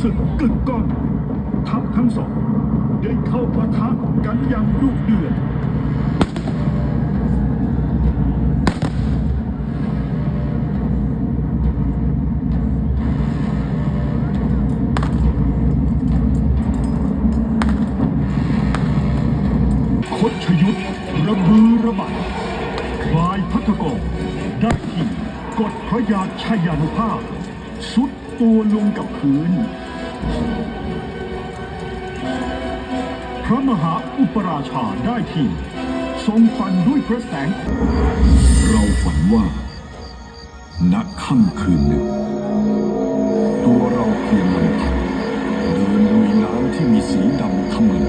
ศึกกึกก้องทัพทั้งสอง ได้เข้าปะทะกันอย่างดุเดือดคดชยุทธระบือระบัดพลายพัทกรได้ที่กดพระยาชายานุภาพ สุดตัวลงกับพื้น พระมหาอุปราชาได้ที่ทรงฟันด้วยพระแสง เราฝันว่า ณ ค่ำคืนหนึ่ง ตัวเราเพียงลำพังเดินลุยน้ำที่มีสีดำขมึน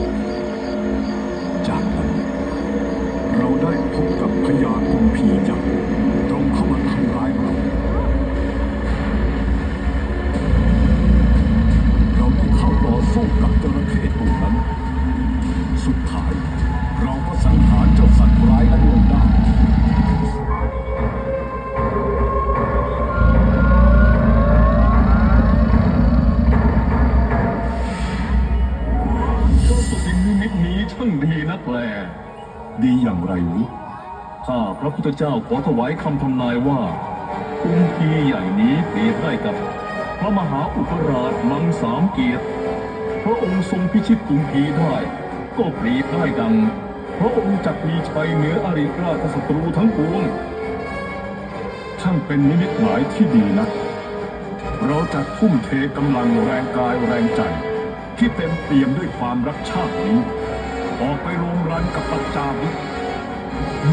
จากนั้น เราได้พบกับพญา ย่างไหรือข้าพระพุทธเจ้าขอถวายคำทำนายว่าคุ้มพีใหญ่นี้เปรียบได้กับ พระมหาอุปราชมังสามเกียรติ พระองค์ทรงพิชิตคุ้มพีได้ ก็เปรียบได้ดัง พระองค์จักมีชัยเหนืออริราชศัตรูทั้งปวงช่างเป็นนิมิตหมายที่ดีนะ เราจะทุ่มเทกำลังแรงกายแรงใจ ที่เต็มเปี่ยมด้วยความรักชาตินี้ ออกไปโรงรันกับปัจจาวิท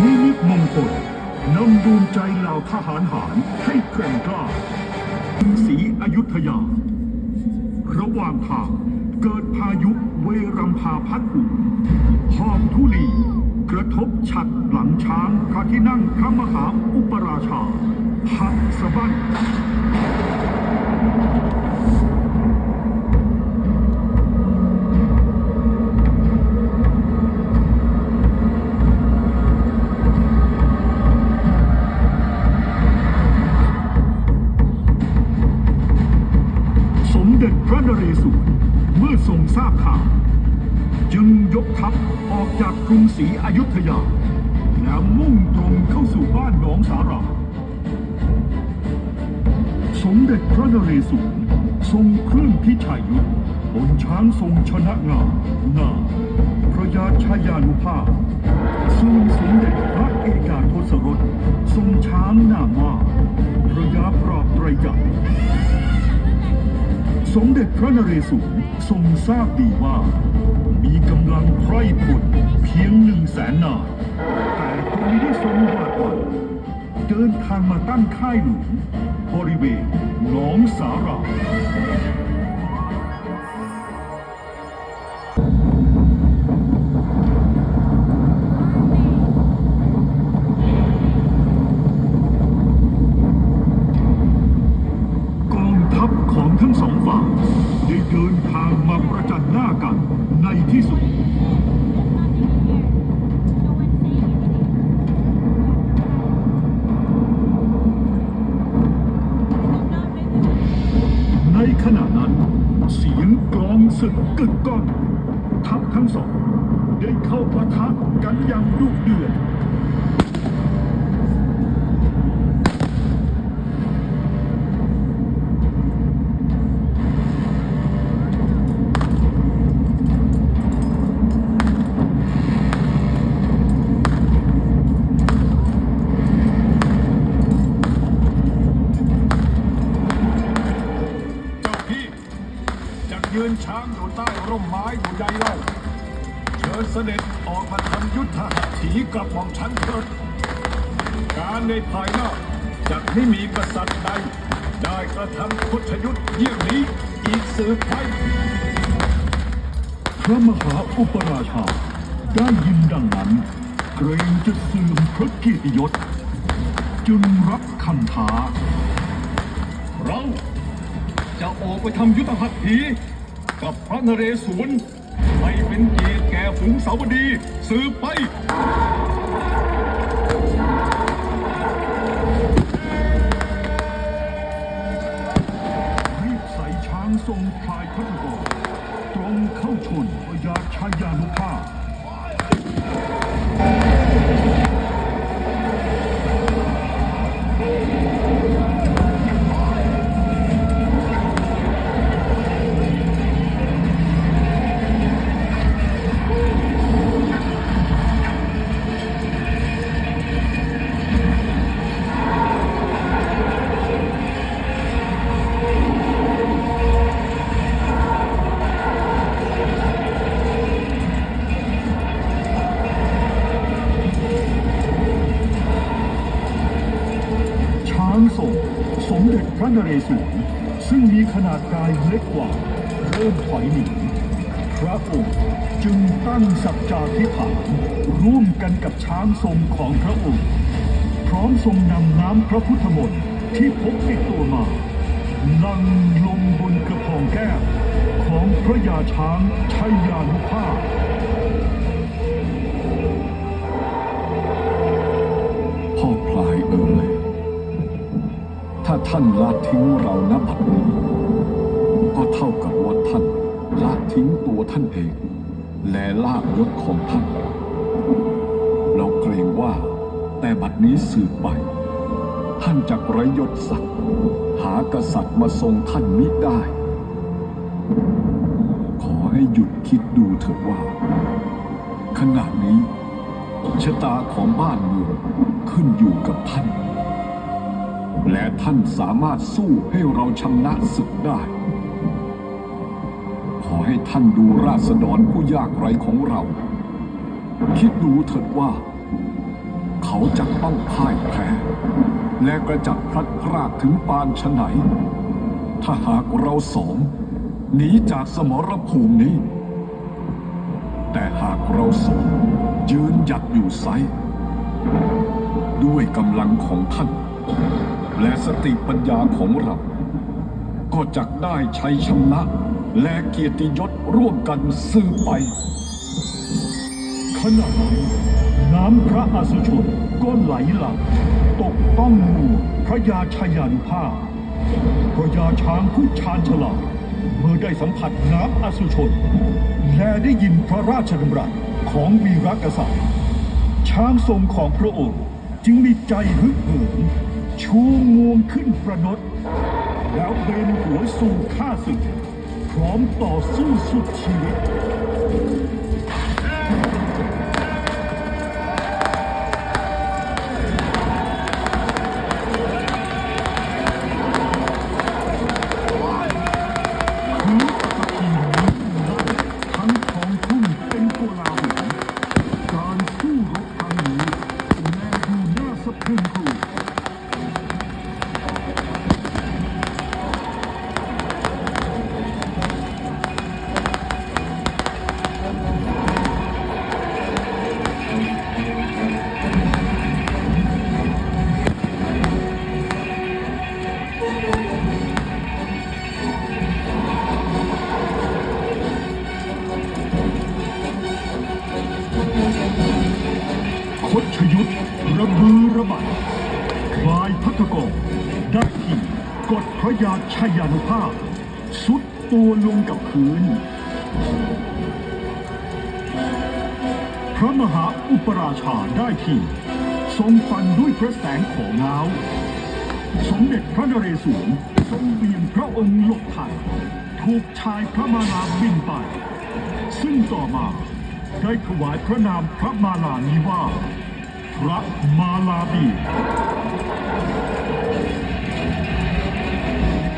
นิมิตมงคลนำดวงใจเหล่าทหารหารให้แกร่งกล้าถึงศรีอยุธยา ระหว่างทางเกิดพายุเวรัมพาพัดอุ่นหอบทุลี กระทบฉัดหลังช้างพระที่นั่งพระมหาอุปราชาหักสะบั้น รุงศรีอยุธยา แล้วมุ่งตรงเข้าสู่บ้านหนองสาหร่ายสมเด็จพระนเรศวรทรงเครื่องพิชัยยุทธบนช้างทรงชนะงามนาพระยาชายานุภาพทรงสมเด็จพระเอกาทศรสทรงช้างนามาพระยาปราบไตรยักษ์สมเด็จพระนเรศวรทรงทราบดีว่า มีกำลังไพร่พลเพียงหนึ่งแสนนายแต่ก็ได้ทรงหวาดหวั่นเดินทางมาตั้งค่ายหลวงบริเวณหนองสาราก ศึกกึกก้องทัพทั้งสอง ได้เข้าปะทะกันอย่างดุเดือด ชิญเสด็จออกมาทำยุทธหัตถีกับหม่อมฉันเถิด การในภายหน้าจะไม่มีกษัตริย์ใดได้กระทำพุทธยุทธเยี่ยงนี้อีกสืบไปพระมหาอุปราชาได้ยินดังนั้น เกรงจะเสื่อมพระเกียรติยศ จึงรับคำท้า เราจะออกไปทำยุทธหัตถีกับพระนเรศวร ไม่เป็นเกียรติแก่ฝูงสาวดีสืบไปรีบใส่ช้างทรงพลายพัฒกรตรงเข้าชนพยาชายานุภาพางศพสมเด็จพระนเรศวรซึ่งมีขนาดกายเล็กกว่า เริ่มถอยหนีพระองค์จึงตั้งสัจจาธิฐานร่วมกันกับช้างทรงของพระองค์ พร้อมทรงนำน้ำพระพุทธมนต์ที่พกติดตัวมา ลังลงบนกระพองแก้วของพระยาช้างชัยยานุภาพ ท่านละทิ้งเราณบัดนี้ ก็เท่ากับว่าท่านละทิ้งตัวท่านเอง และลากยศของท่าน เราเกรงว่าแต่บัดนี้สืบไป ท่านจะไรยศศักดิ์หากษัตริย์มาทรงท่านมิได้ ขอให้หยุดคิดดูเถิดว่า ขณะนี้ชะตาของบ้านเมืองขึ้นอยู่กับท่าน และท่านสามารถสู้ให้เราชนะศึกได้ ขอให้ท่านดูราษฎรผู้ยากไร้ของเรา คิดดูเถิดว่า เขาจะต้องพ่ายแพ้ และกระจัดพลัดพรากถึงปานชะไหน ถ้าหากเราสองหนีจากสมรภูมินี้ แต่หากเราสองยืนหยัดอยู่ไซด้วยกำลังของท่าน และสติปัญญาของเรา ก็จะได้ชัยชนะ และเกียรติยศร่วมกันสืบไป ขณะนั้น้ำพระอสุชนก็ไหลหลังตกต้องมือพระยาชยานุภาพพระยาช้างผู้ชาญฉลาดเมื่อได้สัมผัสน้ำอสุชน และได้ยินพระราชดำรัสของวีรกษัตริย์ ช้างทรงของพระองค์จึงมีใจฮึกเหิม ชูงวงขึ้นประนดแล้วเบนหัวสู่ข้าศึก พร้อมต่อสู้สุดชีวิต ชยานุภาพสุดตัวลงกับพื้น พระมหาอุปราชาได้ที่ ทรงฟันด้วยพระแสงของเงาสมเด็จพระนเรศวรทรงเบี่ยงพระองค์หลบทันถูกชายพระมาลาบินไป ซึ่งต่อมาได้ถวายพระนามพระมาลานี้ว่า พระมาลาบี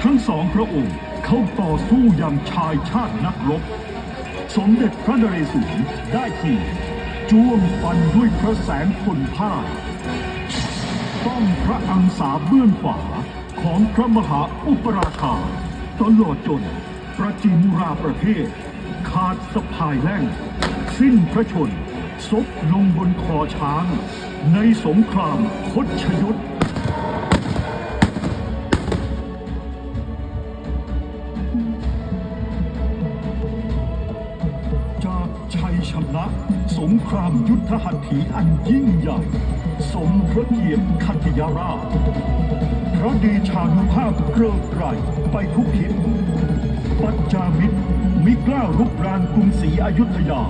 ทั้งสองพระองค์เข้าต่อสู้อย่างชายชาตินักรบ สมเด็จพระนเรศวรได้ทีจ้วงฟันด้วยพระแสงพลพ่าต้องพระอังสาเบื้องขวาของพระมหาอุปราชาตลอดจนประจิมุราประเทศ ขาดสะพายแล่ง สิ้นพระชนซบลงบนคอช้าง ในสงครามคดชยุท นะสงครามยุทธหัตถีอันยิ่งใหญ่ สมพระเกียรติคัตยาราชพระเดชานุภาพเกริกไกรไปทุกทิศปัจจามิตรมิกล้ารุกรานกรุงศรีอยุธยา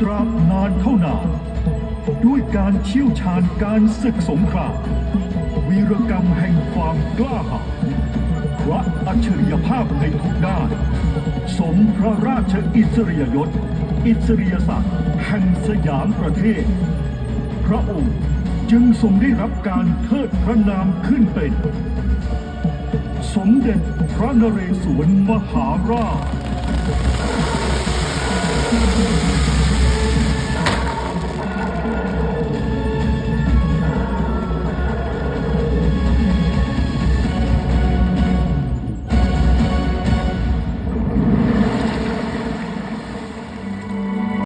ตราบนานเท่านาน ด้วยการเชี่ยวชาญการศึกสงครามวีรกรรมแห่งความกล้าหาญพระอัจฉริยภาพในทุกด้าน สมพระราชอิสริยยศ อิสริยศักดิ์แห่งสยามประเทศ พระองค์จึงทรงได้รับการเทิดพระนามขึ้นเป็น สมเด็จพระนเรศวรมหาราช